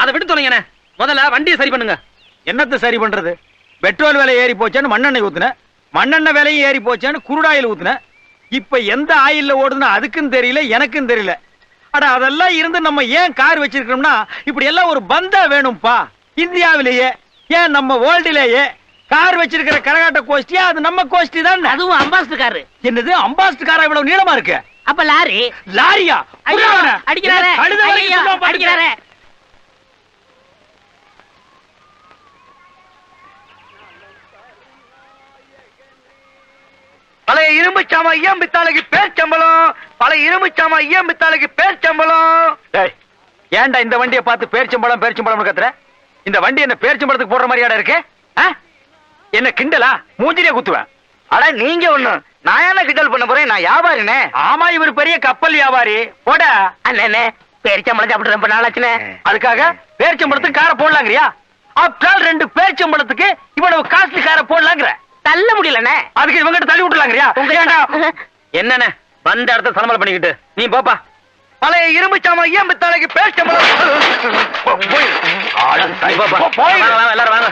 அதை விட்டு தொலைங்கண்ணே முதல்ல வண்டியை சரி பண்ணுங்க. என்னத்தை சரி பண்றது? பெட்ரோல் விலை ஏறி போச்சேன்னு மண்ணெண்ணெய் ஊத்துன. மண்ணெண்ணெய் விலையும் ஏறி போச்சேன்னு குருடாயில் ஊத்துன. இப்ப எந்த ஆயில்ல ஓடுதுன்னு அதுக்கும் தெரியல எனக்கும் தெரியல. அட அதெல்லாம் இருந்து நம்ம ஏன் கார் வச்சிருக்கோம்னா இப்படி எல்லாம் ஒரு பந்தா வேணும்பா. இந்தியாவிலேயே ஏன் நம்ம வேர்ல்டுலேயே கார் வச்சிருக்கிற கரகாட்ட கோஷ்டியா அது நம்ம கோஷ்டி தான். அதுவும் அம்பாஸ்டர் காரு. என்னது அம்பாஸ்டர் காரா இவ்வளவு நீளமா இருக்கு? அப்ப லாரி. லாரியா? அடிக்கிறாரே. அடிக்கிறாரே பழைய இரும்பு சாமா ஐயம் பித்தாளுக்கு பேர் சம்பளம் பழைய இரும்பு சாமா ஐயம் பித்தாளுக்கு பேர் சம்பளம் ஏன்டா இந்த வண்டியை பார்த்து பேரிச்சம்பழம் பேரிச்சம்பழம் கத்துற? இந்த வண்டி என்ன பேரிச்சம்பழத்துக்கு போடுற மாதிரியாடா இருக்கு? என்ன கிண்டலா? மூஞ்சிலே குத்துவேன். அட நீங்க ஒண்ணு. நான் என்ன கிண்டல் பண்ண போறேன்? நான் வியாபாரினே. ஆமா இவர் பெரிய கப்பல் வியாபாரி. போட. அண்ணே பேரிச்சம்பளம் சாப்பிட்டு ரொம்ப நாளாச்சுனே அதுக்காக பேரிச்சம்பழத்துக்கு காரை போடலாங்கிறியா? ஆப்டால் ரெண்டு பேரிச்சம்பழத்துக்கு இவ்வளவு காஸ்ட்லி காரை போடலாங்கிற தள்ள முடியலண்ணே. அதுக்கு இவங்கிட்ட தள்ளி விட்டுலாங்கிறியா? ஏன்டா? என்னண்ணே? வந்த இடத்த சலமலை பண்ணிக்கிட்டு. நீ போப்பா. பழைய இரும்பு சாமா ஐயம் பித்தாளுக்கு பேர் சம்பளம் போ- போயிரு. ஆளு நீ போப்பா போ- போயிரு. வாங்க, வாங்க, எல்லாரும் வாங்க.